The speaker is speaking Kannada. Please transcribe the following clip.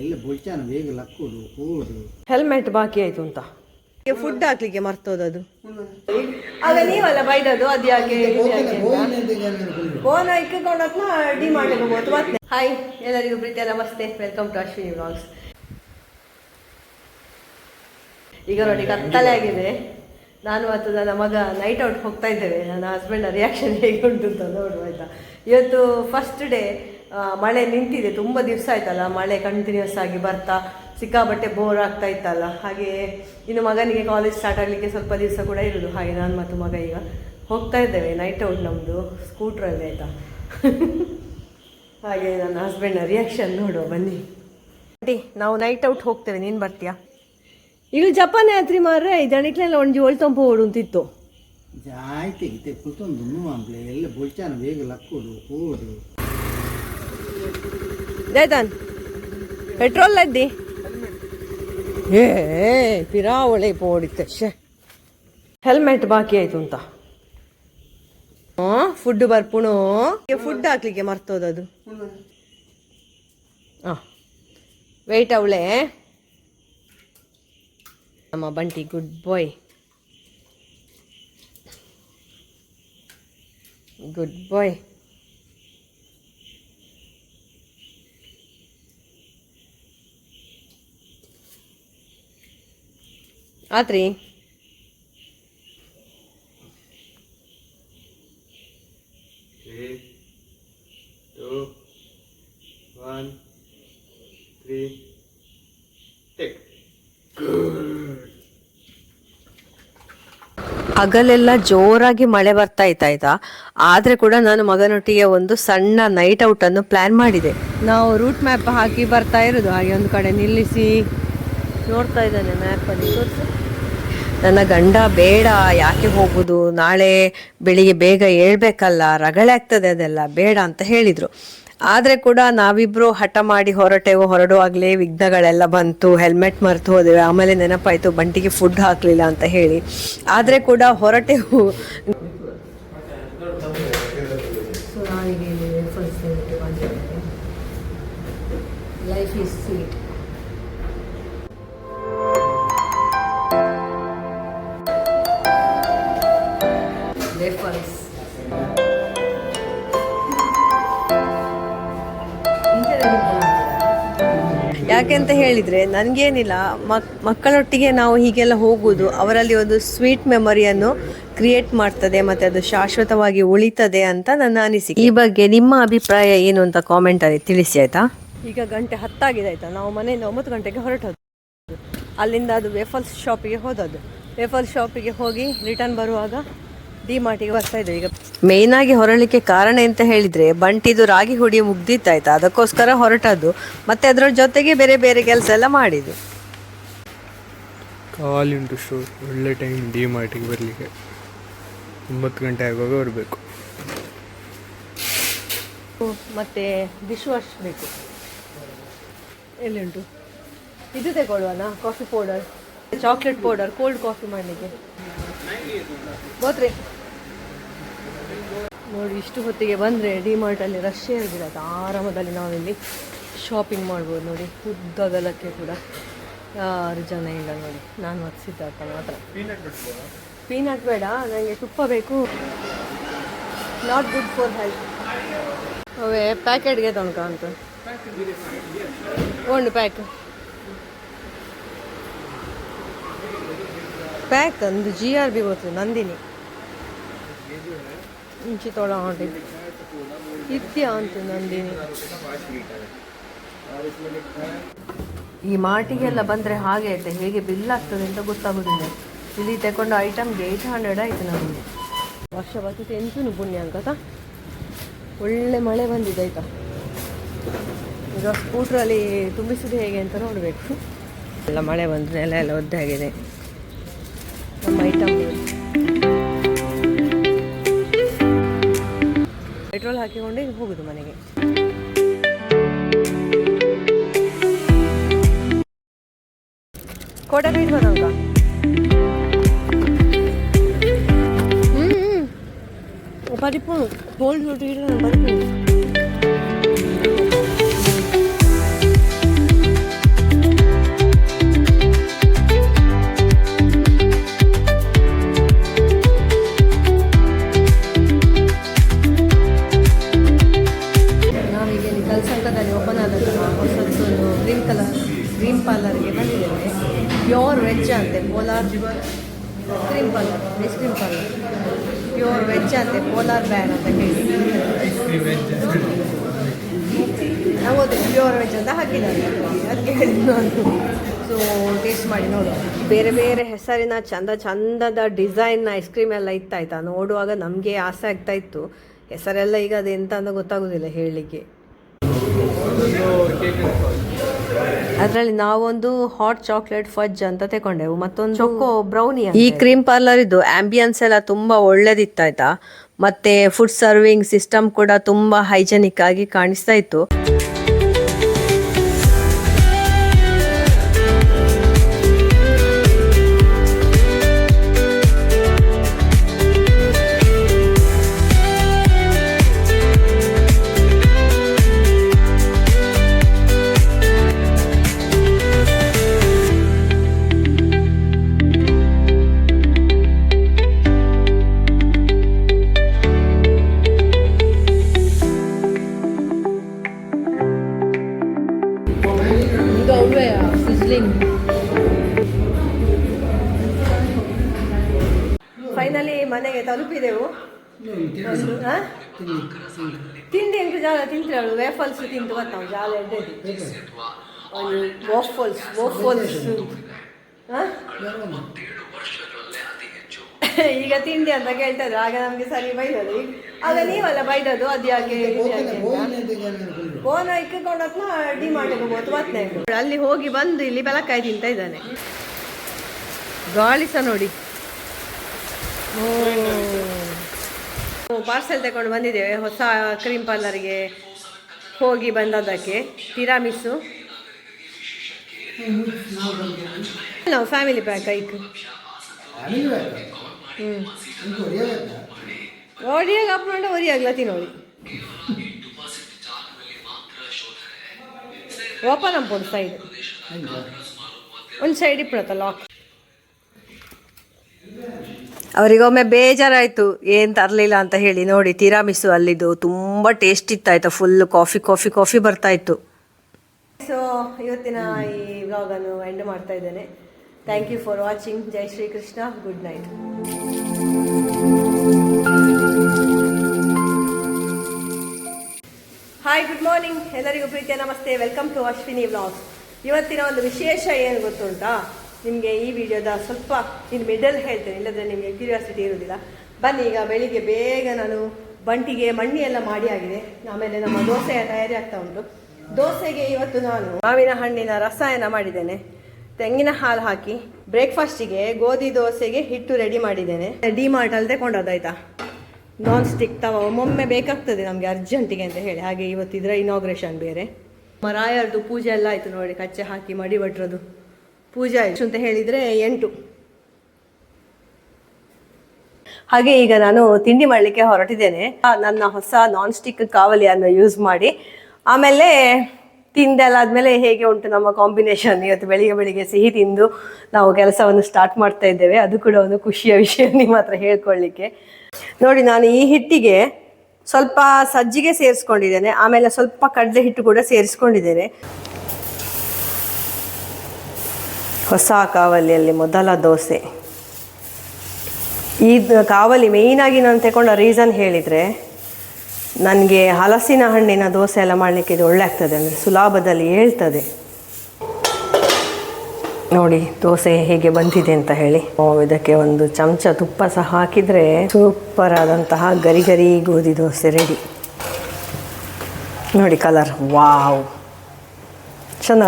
ಎಲ್ಲ ಬೊಳ್ಚಾನ ಬೇಗ ಹೆಲ್ಮೆಟ್ ಬಾಕಿ ಆಯ್ತು ಅಂತ. ಫುಡ್ ಹಾಕ್ಲಿಕ್ಕೆ ಮರ್ತೋದದು ಆಗ ನೀವಲ್ಲ ಬೈದದು ಅದು ಯಾಕೆ. ಫೋನ್ ಇಟ್ಕೊಂಡತ್ನ ಡಿ ಮಾಡಬಹುದು ಹೋಗ್ಬೋದು. ಮತ್ತೆ? ಹಾಯ್ ಎಲ್ಲರಿಗೂ ಪ್ರೀತಿಯ ನಮಸ್ತೆ. ವೆಲ್ಕಮ್ ಟು ಅಶ್ವಿನಿ ವ್ಲಾಗ್ಸ್ ಈಗ ನೋಡಿ ಕತ್ತಲೆ ಆಗಿದೆ. ನಾನು ಮತ್ತು ನನ್ನ ಮಗ ನೈಟ್ ಔಟ್ ಹೋಗ್ತಾ ಇದ್ದೇವೆ. ನನ್ನ ಹಸ್ಬೆಂಡ್ ರಿಯಾಕ್ಷನ್ ಹೇಗೆ ಉಂಟು ಅಂತ ನೋಡುವ ಆಯ್ತಾ? ಇವತ್ತು ಫಸ್ಟ್ ಡೇ ಮಳೆ ನಿಂತಿದೆ, ತುಂಬ ದಿವಸ ಆಯ್ತಲ್ಲ, ಮಳೆ ಕಂಟಿನ್ಯೂಸ್ ಆಗಿ ಬರ್ತಾ ಸಿಕ್ಕಾಬಟ್ಟೆ ಬೋರ್ ಆಗ್ತಾ ಇತ್ತಲ್ಲ. ಹಾಗೆ ಇನ್ನು ಮಗನಿಗೆ ಕಾಲೇಜ್ ಸ್ಟಾರ್ಟ್ ಆಗಲಿಕ್ಕೆ ಸ್ವಲ್ಪ ದಿವಸ ಕೂಡ ಇರೋದು. ಹಾಗೆ ನಾನು ಮತ್ತು ಮಗ ಈಗ ಹೋಗ್ತಾ ಇದ್ದೇವೆ ನೈಟ್ ಔಟ್ ನಮ್ಮದು ಸ್ಕೂಟ್ರಲ್ಲಿ ಆಯಿತಾ. ಹಾಗೆ ನನ್ನ ಹಸ್ಬೆಂಡ್ನ ರಿಯಾಕ್ಷನ್ ನೋಡುವ, ಬನ್ನಿ. ಆಂಟಿ, ನಾವು ನೈಟ್ ಔಟ್ ಹೋಗ್ತೇವೆ, ನೀನು ಬರ್ತೀಯಾ? ಈಗ ಜಪಾನ್ ಯಾತ್ರಿ ಮಾರ್ರೆ ಇದಣಿಕ್ಲೆಲ್ಲ ಒಂಜಿ ತಂಪು ಓಡು ಅಂತಿತ್ತು. ಜಾಯ್ತಿ ನುವಾಂಬ್ಲೆ ಎಲ್ಲ ಬೊಳ್ಚಾನ ಬೇಗ ಲಕ್ಕೋಡು, ಹೋಡು. ಜೈತಾನ್ ಪೆಟ್ರೋಲ್ ಅದ್ದಿ? ಏ ಪಿರಾವಳೆ ಪೋಡಿತ್ತೆ ಶೇ ಹೆಲ್ಮೆಟ್ ಬಾಕಿ ಆಯ್ತು ಅಂತ. ಫುಡ್ ಬರ್ಪುಣು. ಫುಡ್ ಹಾಕ್ಲಿಕ್ಕೆ ಮರ್ತೋದದು ಹಾಂ ವೆಯ್ಟ್ ಅವಳೆ. ನಮ್ಮ ಬಂಟಿ ಗುಡ್ ಬಾಯ್ ಗುಡ್ ಬಾಯ್ ಆತ್ರಿ. ಹಗಲೆಲ್ಲ ಜೋರಾಗಿ ಮಳೆ ಬರ್ತಾ ಇತ್ತಾಯ್ತಾ ಆದ್ರೆ ಕೂಡ ನಾನು ಮಗನೊಟ್ಟಿಗೆ ಒಂದು ಸಣ್ಣ ನೈಟ್ ಔಟ್ ಅನ್ನು ಪ್ಲಾನ್ ಮಾಡಿದೆ. ನಾವು ರೂಟ್ ಮ್ಯಾಪ್ ಹಾಕಿ ಬರ್ತಾ ಇರೋದು ಹಾಗೆ ಒಂದು ಕಡೆ ನಿಲ್ಲಿಸಿ ನೋಡ್ತಾ ಇದ್ದಾನೆ ಮ್ಯಾಪಲ್ಲಿ ತೋರಿಸು. ನನ್ನ ಗಂಡ ಬೇಡ, ಯಾಕೆ ಹೋಗುದು? ನಾಳೆ ಬೆಳಿಗ್ಗೆ ಬೇಗ ಏಳ್ಬೇಕಲ್ಲ ರಗಳೆ ಆಗ್ತದೆ ಅದೆಲ್ಲ, ಬೇಡ ಅಂತ ಹೇಳಿದ್ರು. ಆದ್ರೆ ಕೂಡ ನಾವಿಬ್ರು ಹಠ ಮಾಡಿ ಹೊರಟೆವು ಹೊರಡುವಾಗಲೇ ವಿಘ್ನಗಳೆಲ್ಲ ಬಂತು ಹೆಲ್ಮೆಟ್ ಮರೆತು ಹೋದೆವು, ಆಮೇಲೆ ನೆನಪಾಯ್ತು ಬಂಟಿಗೆ ಫುಡ್ ಹಾಕ್ಲಿಲ್ಲ ಅಂತ ಹೇಳಿ. ಆದ್ರೆ ಕೂಡ ಹೊರಟೆವು. ಲೈಫ್ ಯಾಕೆಂತ ಹೇಳಿದ್ರೆ ನನಗೇನಿಲ್ಲ ಮಕ್ ಮಕ್ಕಳೊಟ್ಟಿಗೆ ನಾವು ಹೀಗೆಲ್ಲ ಹೋಗುವುದು ಅವರಲ್ಲಿ ಒಂದು ಸ್ವೀಟ್ ಮೆಮೊರಿಯನ್ನು ಕ್ರಿಯೇಟ್ ಮಾಡ್ತದೆ ಮತ್ತೆ ಅದು ಶಾಶ್ವತವಾಗಿ ಉಳಿತದೆ ಅಂತ ನನ್ನ ಅನಿಸಿಕೆ. ಈ ಬಗ್ಗೆ ನಿಮ್ಮ ಅಭಿಪ್ರಾಯ ಏನು ಅಂತ ಕಾಮೆಂಟ್ ಅಲ್ಲಿ ತಿಳಿಸಿ ಆಯ್ತಾ? ಈಗ ಗಂಟೆ ಹತ್ತಾಗಿದೆ ಆಯ್ತಾ ನಾವು ಮನೆಯಿಂದ ಒಂಬತ್ತು ಗಂಟೆಗೆ ಹೊರಟೋದು ಅಲ್ಲಿಂದ ಅದು ವೇಫಲ್ಸ್ ಶಾಪಿಗೆ ಹೋದದ್ದು. ವೇಫಲ್ಸ್ ಶಾಪಿಗೆ ಹೋಗಿ ರಿಟರ್ನ್ ಬರುವಾಗ ಡಿ ಮಾರ್ಟಿಗೆ ಬರ್ತಾ ಇದ್ದೇವೆ ಈಗ ಮೇಯ್ನ್ ಆಗಿ ಹೊರಳಿಕ್ಕೆ ಕಾರಣ ಅಂತ ಹೇಳಿದ್ರೆ ಬಂಟಿದು ರಾಗಿ ಹುಡಿ ಮುಗ್ದಿತ್ತಾಯ್ತಾ? ಅದಕ್ಕೋಸ್ಕರ ಹೊರಟದ್ದು. ಮತ್ತೆ ಅದರ ಜೊತೆಗೆ ಬೇರೆ ಬೇರೆ ಕೆಲಸ ಎಲ್ಲ ಮಾಡಿದ್ದು. ಕಾಲ್ ಉಂಟು ಸ್ಟೋರ್ ಒಳ್ಳೆ ಟೈಮ್ ಡಿ ಮಾರ್ಟಿಗೆ ಬರಲಿಕ್ಕೆ. ಒಂಬತ್ತು ಗಂಟೆ ಆಗುವಾಗ ಬರಬೇಕು. ಮತ್ತೆ ಡಿಶ್ ವಾಶ್ ಬೇಕು. ಎಲ್ಲಿ ಉಂಟು? ಇದು ತಗೊಳ್ಳುವನಾ? Coffee powder chocolate powder cold coffee ಮಾಡಲಿಕ್ಕೆ. ಗೋತ್ರಿ ನೋಡಿ, ಇಷ್ಟು ಹೊತ್ತಿಗೆ ಬಂದರೆ ಡಿಮಾರ್ಟಲ್ಲಿ ರಶ್ ಅದು ಆರಾಮದಲ್ಲಿ ನಾವಿಲ್ಲಿ ಶಾಪಿಂಗ್ ಮಾಡ್ಬೋದು ನೋಡಿ. ಉದ್ದಗಲಕ್ಕೆ ಕೂಡ ಯಾರು ಜನ ಇಲ್ಲ ನೋಡಿ. ನಾನು ಮತ್ತು ಸಿದ್ಧಾರ್ಥ ಮಾತ್ರ ಪೀನಟ್ ಬೇಡ ನನಗೆ ತುಪ್ಪ ಬೇಕು. ನಾಟ್ ಗುಡ್ ಫಾರ್ ಹೆಲ್ತ್ ಅವೇ ಪ್ಯಾಕೆಟ್ಗೆ ತನಕ ಅಂತ. ಒಂದು ಪ್ಯಾಕ್ ಪ್ಯಾಕ್ ಒಂದು ಜಿ ಆರ್ ಬಿ ಗೊತ್ತು ನಂದಿನಿ. ಇಂಚಿ ತೊಳ ಹೊಂಟಿದ್ದು ಇತ್ಯ ಅಂತ ನಂದಿನಿ. ಈ ಮಾರ್ಟಿಗೆಲ್ಲ ಬಂದರೆ ಹಾಗೆ ಐತೆ, ಹೇಗೆ ಬಿಲ್ ಆಗ್ತದೆ ಅಂತ ಗೊತ್ತಾಗೋದಿಲ್ಲ. ಇಲ್ಲಿ ತಗೊಂಡು ಐಟಮ್ಗೆ ಏಯ್ಟ್ ಹಂಡ್ರೆಡ್ ಆಯಿತು ನಮಗೆ ವರ್ಷ ಬರ್ತದೆ ಎಂತೂ ಪುಣ್ಯ ಅಂಕತ ಒಳ್ಳೆ ಮಳೆ ಬಂದಿದೆ ಆಯ್ತಾ? ಈಗ ಸ್ಕೂಟ್ರಲ್ಲಿ ತುಂಬಿಸಿದ್ದು ಹೇಗೆ ಅಂತ ನೋಡಬೇಕು. ಎಲ್ಲ ಮಳೆ ಬಂದು ನೆಲ ಎಲ್ಲ ಒದ್ದಾಗಿದೆ. ನಮ್ಮ ಐಟಮ್ ಪೆಟ್ರೋಲ್ ಹಾಕಿಕೊಂಡು ಈಗ ಹೋಗುದು ಮನೆಗೆ. ಕೋಟೆ ಬೀಟ್ ಹೋದಂಗ ಹ್ಞೂ ಪರಿಪು ಹೋಲ್ಡ್ ಬಿಟ್ಟು ಪರಿಪು ನಾವು ಪ್ಯೂರ್ ವೆಜ್ ಅಂತ ಹಾಕಿದ್ದಾರೆ ಅದಕ್ಕೆ ಹೇಳಿದ್ದು ನಾನು ಸೊ ಟೇಸ್ಟ್ ಮಾಡಿ ನೋಡು. ಬೇರೆ ಬೇರೆ ಹೆಸರಿನ ಚಂದ ಚಂದದ ಡಿಸೈನ್ ಐಸ್ ಕ್ರೀಮ್ ಎಲ್ಲ ಇತ್ತಾಯ್ತಾ? ನೋಡುವಾಗ ನಮಗೆ ಆಸೆ ಆಗ್ತಾ ಇತ್ತು. ಹೆಸರೆಲ್ಲ ಈಗ ಅದು ಎಂತ ಅಂತ ಗೊತ್ತಾಗೋದಿಲ್ಲ ಹೇಳಲಿಕ್ಕೆ ಅದರಲ್ಲಿ ನಾವೊಂದು ಹಾಟ್ ಚಾಕ್ಲೇಟ್ ಫಜ್ ಅಂತ ತಗೊಂಡೆವು ಮತ್ತೊಂದು ಚೊಕೋ ಬ್ರೌನಿ ಈ ಕ್ರೀಮ್ ಪಾರ್ಲರ್ ಇದು ಆಂಬಿಯನ್ಸ್ ಎಲ್ಲ ತುಂಬಾ ಒಳ್ಳೇದಿತ್ತಾಯ್ತಾ? ಮತ್ತೆ ಫುಡ್ ಸರ್ವಿಂಗ್ ಸಿಸ್ಟಮ್ ಕೂಡ ತುಂಬಾ ಹೈಜೆನಿಕ್ ಆಗಿ ಕಾಣಿಸ್ತಾ ಇತ್ತು. ಮನೆಗೆ ತಲುಪಿದೆವು? ತಿಂಡಿ ಎಂಟು ಜಾಲ ತಿಂತೀವಿ ಅವಳು ವೇಫಲ್ಸ್ ತಿಂತು ಬರ್ತಾವೆ ಜಾಲ ಎಡ್ಡೆ ವೋಫಲ್ಸ್ ವೋಫಲ್ಸ್ ಈಗ ತಿಂಡಿ ಅಂತ ಕೇಳ್ತಾರೆ ಆಗ ನಮ್ಗೆ ಸರಿ ಬೈದದು ಆಗ ನೀವಲ್ಲ ಬೈದದು ಅದು ಯಾಕೆ. ಫೋನ್ ಇಕ್ಕೊಂಡತ್ನ ಡಿ ಹೋಗ್ಬೋದು ಮತ್ತೆ ಅಲ್ಲಿ ಹೋಗಿ ಬಂದು ಇಲ್ಲಿ ಬೆಳಕಾಯಿ ತಿಂತ ಇದ್ದಾನೆ. ಗಾಳಿ ಸಹ ನೋಡಿ. ಪಾರ್ಸೆಲ್ ತಗೊಂಡು ಬಂದಿದ್ದೇವೆ ಹೊಸ ಕ್ರೀಮ್ ಪಾರ್ಲರ್ಗೆ ಹೋಗಿ ಬಂದದ್ದಕ್ಕೆ. ತಿರಾಮಿಸು ನಾವು ಫ್ಯಾಮಿಲಿ ಪ್ಯಾಕ್ ಐಕ್ ಹ್ಞೂ ಒಡಿಯಾಗ ಮಾಡ ಒರಿಯಾಗಲ ತಿನ್ನೋಡಿ ಓಪನ್ ಅನ್ಬೋದು ಸೈಡ್ ಒಂದು ಸೈಡ್ ಇಪ್ಪತ್ತ ಲಾಕ್ ಅವರಿಗೊಮ್ಮೆ ಬೇಜಾರಾಯಿತು, ಏನು ತರಲಿಲ್ಲ ಅಂತ ಹೇಳಿ ನೋಡಿ, ತಿರಾಮಿಸು ಅಲ್ಲಿದ್ದು ತುಂಬ ಟೇಸ್ಟ್ ಇತ್ತಾಯ್ತು ಫುಲ್ ಕಾಫಿ ಕಾಫಿ ಕಾಫಿ ಬರ್ತಾ ಇತ್ತು ಸೊ ಇವತ್ತಿನ ಈ ವ್ಲಾಗನ್ನು ಎಂಡ್ ಮಾಡ್ತಾ ಇದ್ದೇನೆ. Thank you for watching Jai Shri Krishna good night hi good morning ಎಲ್ಲರಿಗೂ ಪ್ರೀತಿಯ ನಮಸ್ತೆ. ವೆಲ್ಕಮ್ ಟು ಅಶ್ವಿನಿ ವ್ಲಾಗ್ಸ್ ಇವತ್ತಿನ ಒಂದು ವಿಶೇಷ ಏನು ಗೊತ್ತುಂಟಾ? ನಿಮಗೆ ಈ ವಿಡಿಯೋದ ಸ್ವಲ್ಪ ಇನ್ನು ಮಿಡಲ್ ಹೇಳ್ತೇನೆ, ಇಲ್ಲದ್ರೆ ನಿಮಗೆ ಕ್ಯೂರಿಯಾಸಿಟಿ ಇರೋದಿಲ್ಲ ಬನ್ನಿ, ಈಗ ಬೆಳಿಗ್ಗೆ ಬೇಗ ನಾನು ಬಂಟಿಗೆ ಮಣ್ಣಿ ಎಲ್ಲ ಮಾಡಿ ಆಗಿದೆ. ಆಮೇಲೆ ನಮ್ಮ ದೋಸೆಯ ತಯಾರಿ ಆಗ್ತಾ ಉಂಟು. ದೋಸೆಗೆ ಇವತ್ತು ನಾನು ಮಾವಿನ ಹಣ್ಣಿನ ರಸಾಯನ ಮಾಡಿದ್ದೇನೆ. ತೆಂಗಿನ ಹಾಲು ಹಾಕಿ ಬ್ರೇಕ್ಫಾಸ್ಟಿಗೆ ಗೋಧಿ ದೋಸೆಗೆ ಹಿಟ್ಟು ರೆಡಿ ಮಾಡಿದ್ದೇನೆ. ಡಿ ಮಾರ್ಟಲ್ಲಿ ತಗೊಂಡದ್ದಾಯ್ತಾ ನಾನ್ ಸ್ಟಿಕ್ ತವ ಒಮ್ಮೊಮ್ಮೆ ಬೇಕಾಗ್ತದೆ ನಮಗೆ ಅರ್ಜೆಂಟಿಗೆ ಅಂತ ಹೇಳಿ. ಹಾಗೆ ಇವತ್ತು ಇದರ ಇನಾಗ್ರೇಷನ್ ಬೇರೆ. ಮರಾಯರ್ದು ಪೂಜೆ ಎಲ್ಲ ಆಯಿತು ನೋಡಿ, ಕಚ್ಚೆ ಹಾಕಿ ಮಡಿ ಭಟ್ರದು ಪೂಜೆ ಆಯಿತು ಅಂತ ಹೇಳಿದರೆ ಎಂಟು. ಹಾಗೆ ಈಗ ನಾನು ತಿಂಡಿ ಮಾಡಲಿಕ್ಕೆ ಹೊರಟಿದ್ದೇನೆ. ನನ್ನ ಹೊಸ ನಾನ್ ಸ್ಟಿಕ್ ಕಾವಲಿಯನ್ನು ಯೂಸ್ ಮಾಡಿ. ಆಮೇಲೆ ತಿಂದೆಲ್ಲಾದ್ಮೇಲೆ ಹೇಗೆ ಉಂಟು ನಮ್ಮ ಕಾಂಬಿನೇಷನ್ ಇವತ್ತು ಬೆಳಿಗ್ಗೆ ಬೆಳಿಗ್ಗೆ ಸಿಹಿ ತಿಂದು ನಾವು ಕೆಲಸವನ್ನು ಸ್ಟಾರ್ಟ್ ಮಾಡ್ತಾ ಇದ್ದೇವೆ. ಅದು ಕೂಡ ಒಂದು ಖುಷಿಯ ವಿಷಯ ನಿಮ್ಮ ಹತ್ರ ಹೇಳ್ಕೊಳ್ಳಿಕ್ಕೆ ನೋಡಿ, ನಾನು ಈ ಹಿಟ್ಟಿಗೆ ಸ್ವಲ್ಪ ಸಜ್ಜಿಗೆ ಸೇರಿಸ್ಕೊಂಡಿದ್ದೇನೆ. ಆಮೇಲೆ ಸ್ವಲ್ಪ ಕಡಲೆ ಹಿಟ್ಟು ಕೂಡ ಸೇರಿಸ್ಕೊಂಡಿದ್ದೇನೆ. ಹೊಸ ಕಾವಲಿಯಲ್ಲಿ ಮೊದಲ ದೋಸೆ. ಈ ಕಾವಲಿ ಮೇಯ್ನಾಗಿ ನಾನು ತಗೊಂಡ ರೀಸನ್ ಹೇಳಿದರೆ ನನಗೆ ಹಲಸಿನ ಹಣ್ಣಿನ ದೋಸೆ ಎಲ್ಲ ಮಾಡಲಿಕ್ಕೆ ಇದು ಒಳ್ಳೆ ಆಗ್ತದೆ ಅಂದರೆ ಸುಲಭದಲ್ಲಿ ಹೇಳ್ತದೆ. ನೋಡಿ ದೋಸೆ ಹೇಗೆ ಬಂದಿದೆ ಅಂತ ಹೇಳಿ. ಇದಕ್ಕೆ ಒಂದು ಚಮಚ ತುಪ್ಪ ಸಹ ಹಾಕಿದರೆ ಸೂಪರ್ ಆದಂತಹ ಗರಿ ಗರಿ ಗೋಧಿ ದೋಸೆ ರೆಡಿ ನೋಡಿ ಕಲರ್ ವಾವ್ ಚೆಂದ